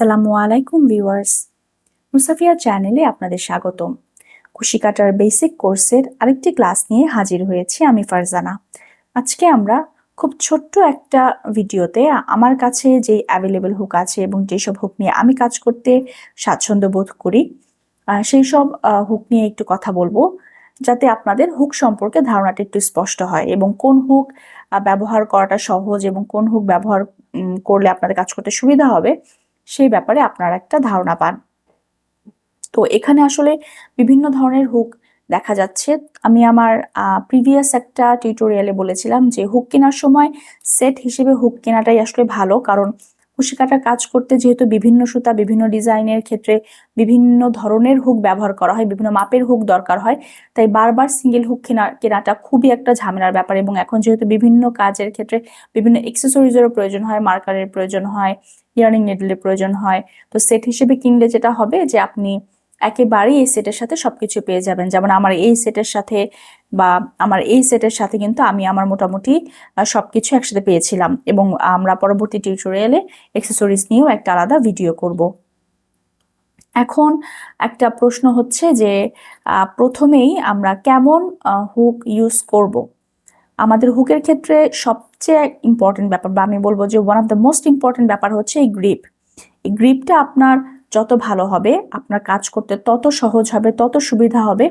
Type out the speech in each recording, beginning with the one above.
আসসালামু আলাইকুম ভিউয়ার্স। মুসাফিয়া চ্যানেলে আপনাদের স্বাগতম। খুশি কাটার বেসিক কোর্সের আরেকটি ক্লাস নিয়ে হাজির হয়েছি আমি ফারজানা। আজকে আমরা খুব ছোট্ট একটা ভিডিওতে আমার কাছে যে অ্যাভেলেবেল হুক আছে এবং যেসব হুক নিয়ে আমি কাজ করতে স্বাচ্ছন্দ্য বোধ করি সেই সব হুক নিয়ে একটু কথা বলব, যাতে আপনাদের হুক সম্পর্কে ধারণাটা একটু স্পষ্ট হয় এবং কোন হুক ব্যবহার করাটা সহজ এবং কোন হুক ব্যবহার করলে আপনাদের কাজ করতে সুবিধা হবে সেই ব্যাপারে আপনারা একটা ধারণা পান। তো এখানে আসলে বিভিন্ন ধরনের হুক দেখা যাচ্ছে। আমি আমার প্রিভিয়াস একটা টিউটোরিয়ালে বলেছিলাম যে হুক কেনার সময় সেট হিসেবে হুক কেনাটাই আসলে ভালো। কারণ কুশি কাটার কাজ করতে যেহেতু বিভিন্ন সুতা, বিভিন্ন ডিজাইনের ক্ষেত্রে বিভিন্ন ধরনের হুক ব্যবহার করা হয়, বিভিন্ন মাপের হুক দরকার হয়, তাই বারবার সিঙ্গেল হুক কেনা, কেনাটা খুবই একটা ঝামেলার ব্যাপার এবং এখন যেহেতু বিভিন্ন কাজের ক্ষেত্রে বিভিন্ন এক্সেসরিজেরও প্রয়োজন হয় মার্কারের প্রয়োজন হয় ইয়ারিং নেডলের প্রয়োজন হয়, তো সেট হিসেবে কিনলে যেটা হবে যে আপনি একেবারেই এই সেটের সাথে সবকিছু পেয়ে যাবেন। যেমন আমার এই সেটের সাথে বা আমার এই সেটের সাথে কিন্তু আমি আমার মোটামুটি আহ, সবকিছু একসাথে পেয়েছিলাম এবং আমরা পরবর্তী টিউটোরিয়ালে এক্সেসরিজ নিয়েও একটা আলাদা ভিডিও করব। এখন একটা প্রশ্ন হচ্ছে যে প্রথমেই আমরা কেমন হুক ইউজ করব? আমাদের হুকের ক্ষেত্রে সবচেয়ে ইম্পর্টেন্ট ব্যাপার বা আমি বলব যে one of the most important ব্যাপার হচ্ছে এই গ্রিপ এই গ্রিপটা আপনার যত ভালো হবে, আপনার কাজ করতে তত সহজ হবে, তত সুবিধা হবে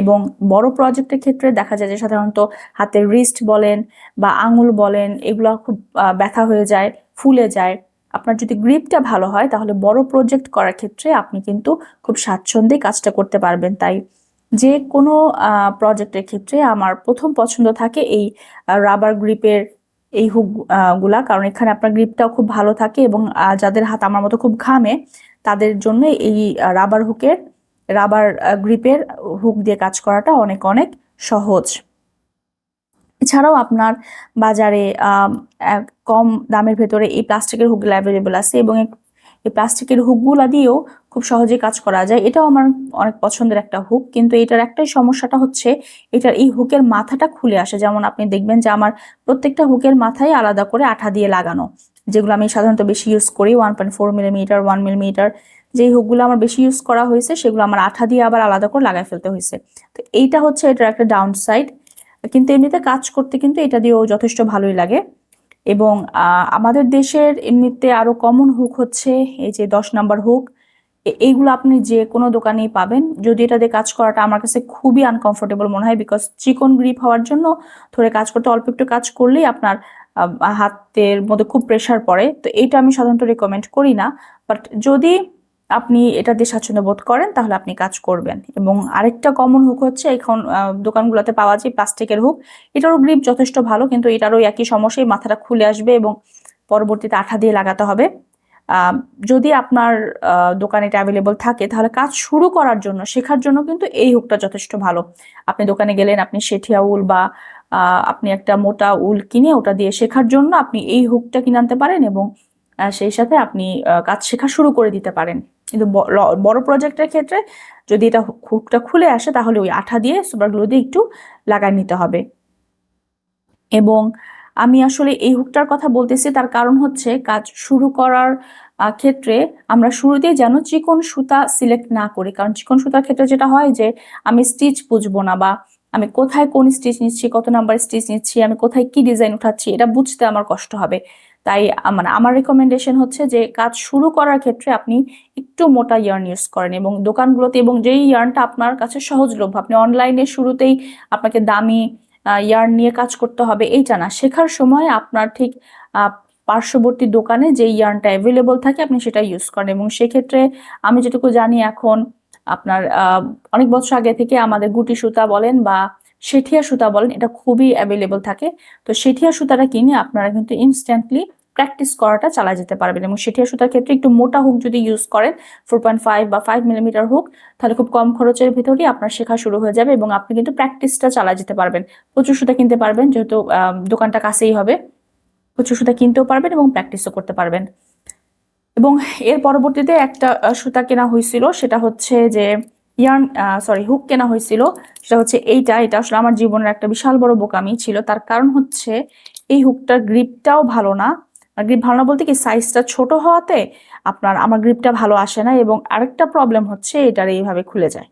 এবং বড় প্রজেক্টের ক্ষেত্রে দেখা যায় যে সাধারণত হাতের রিস্ট বলেন বা আঙুল বলেন, এগুলো খুব ব্যথা হয়ে যায়, ফুলে যায়। আপনার যদি গ্রিপটা ভালো হয়, তাহলে বড় প্রজেক্ট করার ক্ষেত্রে আপনি কিন্তু খুব স্বাচ্ছন্দ্যে কাজটা করতে পারবেন। তাই যে কোনো প্রজেক্টের ক্ষেত্রে আমার প্রথম পছন্দ থাকে এই রাবার গ্রিপের এই হুক আহ, গুলা। কারণ এখানে আপনার গ্রিপটাও খুব ভালো থাকে এবং যাদের হাত আমার মতো খুব ঘামে তাদের জন্য এই রাবার হুকের রাবার গ্রিপের হুক দিয়ে কাজ করাটা অনেক অনেক সহজ। এছাড়াও আপনার বাজারে কম দামের ভেতরে এই প্লাস্টিকের হুকগুলো অ্যাভেলেবেল আছে এবং এই- প্লাস্টিকের হুকগুলা দিয়েও খুব সহজে কাজ করা যায়। এটাও আমার অনেক পছন্দের একটা হুক। কিন্তু এটার একটাই সমস্যাটা হচ্ছে, এটার এই হুকের মাথাটা খুলে আসে। যেমন আপনি দেখবেন যে আমার প্রত্যেকটা হুকের মাথায় আলাদা করে আঠা দিয়ে লাগানো, যেগুলো আমি সাধারণত বেশি ইউজ করি। One point four millimetre one millimetre যেই হুকগুলো আমার বেশি ইউজ করা হয়েছে, সেগুলো আমার আঠা দিয়ে আবার আলাদা করে লাগাই ফেলতে হয়েছে। তো এইটা হচ্ছে এটার একটা ডাউন সাইড কিন্তু এমনিতে কাজ করতে কিন্তু এটা দিয়েও যথেষ্ট ভালোই লাগে। এবং আমাদের দেশের এমনিতে আরও কমন হুক হচ্ছে এই যে দশ নাম্বার হুক এইগুলো আপনি যে কোনো দোকানেই পাবেন। যদি এটা দিয়ে কাজ করাটা আমার কাছে খুবই আনকমফোর্টেবল মনে হয় বিকজ চিকন গ্রিপ হওয়ার জন্য ধরে কাজ করতে অল্প একটু কাজ করলেই আপনার হাতের মধ্যে খুব প্রেশার পড়ে। তো এটা আমি সাধারণত রেকমেন্ড করি না। বাট যদি আপনি এটা দিয়ে স্বাচ্ছন্দ্য বোধ করেন, তাহলে আপনি কাজ করবেন। এবং আরেকটা কমন হুক হচ্ছে, এখন দোকানগুলোতে পাওয়া যায় প্লাস্টিকের হুক এটারও গ্রিপ যথেষ্ট ভালো, কিন্তু এটারও একই সমস্যায় মাথাটা খুলে আসবে এবং পরবর্তীতে আঠা দিয়ে লাগাতে হবে। যদি আপনার দোকানে এটা অ্যাভেলেবল থাকে, তাহলে কাজ শুরু করার জন্য, শেখার জন্য কিন্তু এই হুকটা যথেষ্ট ভালো। আপনি দোকানে গেলেন, আপনি শেঠিয়া উল বা আপনি একটা মোটা উল কিনে ওটা দিয়ে শেখার জন্য আপনি এই হুকটা কিনে আনতে পারেন এবং সেই সাথে আপনি কাজ শেখা শুরু করে দিতে পারেন। কিন্তু বড় প্রজেক্টের ক্ষেত্রে যদি এটা হুকটা খুলে আসে তাহলে ওই আঠা দিয়ে সুপার গ্লু দিয়ে একটু লাগাই নিতে হবে। এবং আমি আসলে এই হুকটার কথা বলতেছি, তার কারণ হচ্ছে কাজ শুরু করার ক্ষেত্রে আমরা শুরুতেই যেন চিকন সুতা সিলেক্ট না করি। কারণ চিকন সুতার ক্ষেত্রে যেটা হয় যে, আমি স্টিচ বুঝব না বা আমি কোথায় কোন স্টিচ নিচ্ছি, কত নাম্বার স্টিচ নিচ্ছি, আমি কোথায় কি ডিজাইন উঠাচ্ছি, এটা বুঝতে আমার কষ্ট হবে। তাই মানে আমার রেকমেন্ডেশন হচ্ছে যে কাজ শুরু করার ক্ষেত্রে আপনি একটু মোটা ইয়ার্ন ইউজ করেন এবং দোকানগুলোতে এবং যেই ইয়ার্নটা আপনার কাছে সহজলভ্য, আপনি অনলাইনে শুরুতেই আপনাকে দামি ইয়ার্ন নিয়ে কাজ করতে হবে এইটা না। শেখার সময় আপনার ঠিক পার্শ্ববর্তী দোকানে যে ইয়ার্নটা অ্যাভেলেবল থাকে আপনি সেটা ইউজ করেন এবং সেক্ষেত্রে আমি যেটুকু জানি এখন, আপনার অনেক বছর আগে থেকে আমাদের গুটি সুতা বলেন বা শেঠিয়া সুতা বলেন, এটা খুবই অ্যাভেলেবল থাকে। তো সেঠিয়া সুতাটা কিনে আপনারা কিন্তু ইনস্ট্যান্টলি প্র্যাকটিস করাটা চালা যেতে পারবেন এবং শেঠিয়া সুতার ক্ষেত্রে একটু মোটা হুক যদি ইউজ করেন ফোর পয়েন্ট ফাইভ বা ফাইভ মিলিমিটার হুক তাহলে খুব কম খরচের ভিতরেই আপনার শেখা শুরু হয়ে যাবে এবং আপনি কিন্তু প্র্যাকটিসটা চালা যেতে পারবেন। প্রচুর সুতা কিনতে পারবেন, যেহেতু দোকানটা কাছেই হবে। প্রচুর সুতা কিনতেও পারবেন এবং প্র্যাকটিসও করতে পারবেন। এবং এর পরবর্তীতে একটা সুতা কেনা হয়েছিল, সেটা হচ্ছে যে ইয়ার্ন সরি হুক কেনা হয়েছিল, সেটা হচ্ছে এইটা, এটা আসলে আমার জীবনের একটা বিশাল বড় বোকামি ছিল। তার কারণ হচ্ছে এই হুকটার গ্রিপটাও ভালো না। গ্রিপ ভালো না বলতে কি সাইজটা ছোট হওয়াতে আপনার, আমার গ্রিপটা ভালো আসে না এবং আরেকটা প্রবলেম হচ্ছে এটার এইভাবে খুলে যায়।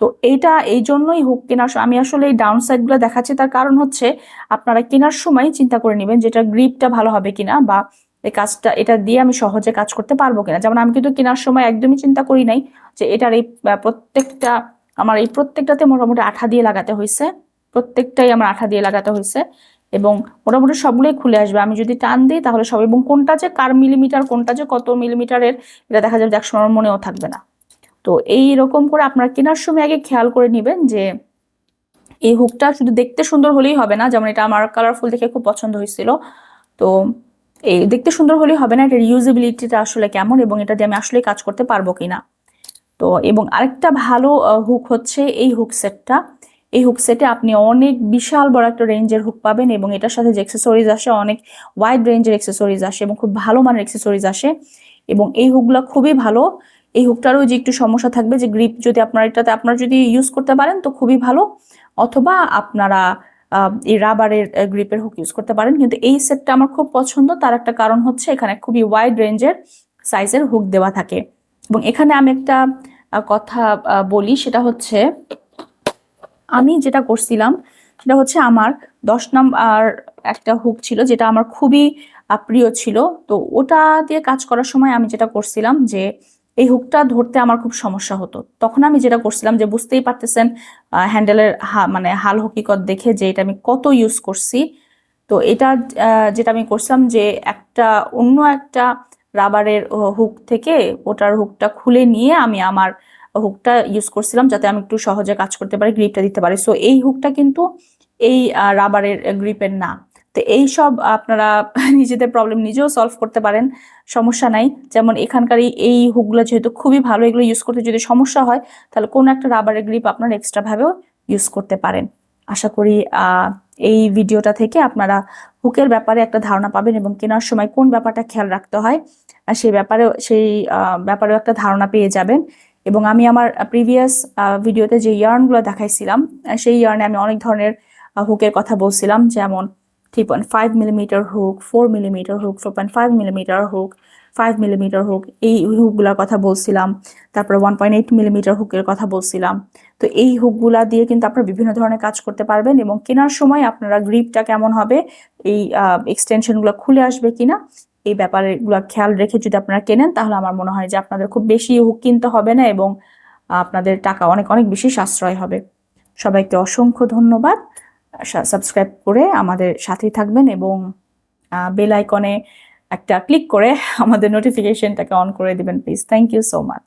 তো এইটা, এই জন্যই হুক কেনার আমি আসলে এই ডাউন সাইডগুলো দেখাচ্ছি। তার কারণ হচ্ছে আপনারা কেনার সময় চিন্তা করে নেবেন যেটা গ্রিপটা ভালো হবে কিনা বা এই কাজটা, এটা দিয়ে আমি সহজে কাজ করতে পারব কিনা। যেমন আমি কিন্তু কেনার সময় একদমই চিন্তা করি নাই যে এটার এই প্রত্যেকটা, আমার এই প্রত্যেকটাতে মোটামুটি আঠা দিয়ে লাগাতে হয়েছে প্রত্যেকটাই আমার আঠা দিয়ে লাগাতে হয়েছে এবং মোটামুটি সবগুলোই খুলে আসবে। আমি যদি টান দিই তাহলে সব, এবং কোনটা যে কার মিলিমিটার কোনটা যে কত মিলিমিটারের এটা দেখা যাবে একসময় মনেও থাকবে না। তো এই রকম করে আপনার কেনার সময় আগে খেয়াল করে নেবেন যে এই হুকটা শুধু দেখতে সুন্দর হলেই হবে না। যেমন এটা আমার কালারফুল দেখে খুব পছন্দ হয়েছিল। তো এই দেখতে সুন্দর হলেই হবে না, এটার ইউজেবিলিটিটা আসলে কেমন এবং এটা দিয়ে আমি আসলে কাজ করতে পারব কিনা। তো, এবং আরেকটা ভালো হুক হচ্ছে এই হুক সেটটা এই হুক সেটে আপনি অনেক বিশাল বড় একটা রেঞ্জের হুক পাবেন এবং এটার সাথে যে অ্যাক্সেসরিজ আসে, অনেক ওয়াইড রেঞ্জের অ্যাক্সেসরিজ আসে এবং খুব ভালো মানের অ্যাক্সেসরিজ আসে। এবং এই হুকগুলো খুবই ভালো। এই হুকটারও যে একটু সমস্যা থাকবে যে গ্রিপ যদি আপনার এটাতে, আপনারা যদি ইউজ করতে পারেন তো খুবই ভালো। অথবা আপনারা এই রাবারের গ্রিপের হুক ইউজ করতে পারেন। কিন্তু এই সেটটা আমার খুব পছন্দ। তার একটা কারণ হচ্ছে এখানে খুবই ওয়াইড রেঞ্জের সাইজের হুক দেওয়া থাকে। এবং এখানে আমি একটা কথা বলি। সেটা হচ্ছে, আমি যেটা করছিলাম, সেটা হচ্ছে আমার দশ নাম্বার একটা হুক ছিল, যেটা আমার খুবই প্রিয় ছিল। তো ওটা দিয়ে কাজ করার সময় আমি যেটা করছিলাম যে এই হুকটা ধরতে আমার খুব সমস্যা হতো। তখন আমি যেটা করছিলাম যে বুঝতেই পারতেছেন হ্যান্ডেলের মানে হাল হকিকত দেখে যে এটা আমি কত ইউজ করছি। তো এটা যেটা আমি করছিলাম যে একটা, অন্য একটা রাবারের হুক থেকে ওটার হুকটা খুলে নিয়ে আমি আমার হুকটা ইউজ করছিলাম যাতে আমি একটু সহজে কাজ করতে পারি গ্রিপটা দিতে পারি। সো এই হুকটা কিন্তু এই রাবারের গ্রিপের না। তো এই সব আপনারা নিজেদের প্রবলেম নিজেও সলভ করতে পারেন, সমস্যা নাই। যেমন এখানকার এই- হুকগুলো যেহেতু খুবই ভালো, এগুলো ইউজ করতে যদি সমস্যা হয়, তাহলে কোনো একটা রাবারের গ্রিপ আপনারা এক্সট্রাভাবেও ইউজ করতে পারেন। আশা করি এই ভিডিওটা থেকে আপনারা হুকের ব্যাপারে একটা ধারণা পাবেন এবং কেনার সময় কোন ব্যাপারটা খেয়াল রাখতে হয় সেই ব্যাপারেও সেই ব্যাপারেও একটা ধারণা পেয়ে যাবেন। এবং আমি আমার প্রিভিয়াস ভিডিওতে যে ইয়ার্নগুলো দেখাইছিলাম সেই ইয়ার্নে আমি অনেক ধরনের হুকের কথা বলছিলাম। যেমন three point five millimetre hook four millimetre hook four point five millimetre hook five millimetre hook এই হুকগুলোর কথা বলছিলাম। তারপরে ওয়ান পয়েন্ট এইট মিলিমিটার হুকের কথা বলছিলাম। তো এই হুকগুলা দিয়ে কিন্তু আপনারা বিভিন্ন ধরনের কাজ করতে পারবেন এবং কেনার সময় আপনারা গ্রিপটা কেমন হবে, এই এক্সটেনশনগুলো খুলে আসবে কিনা, এই ব্যাপারে গুলা খেয়াল রেখে যদি আপনারা কেনেন, তাহলে আমার মনে হয় যে আপনাদের খুব বেশি হুক কিনতে হবে না এবং আপনাদের টাকা অনেক অনেক বেশি সাশ্রয় হবে। সবাইকে অসংখ্য ধন্যবাদ। সাবস্ক্রাইব করে আমাদের সাথেই থাকবেন এবং বেল আইকনে একটা ক্লিক করে আমাদের নোটিফিকেশনটাকে অন করে দিবেন please thank you so much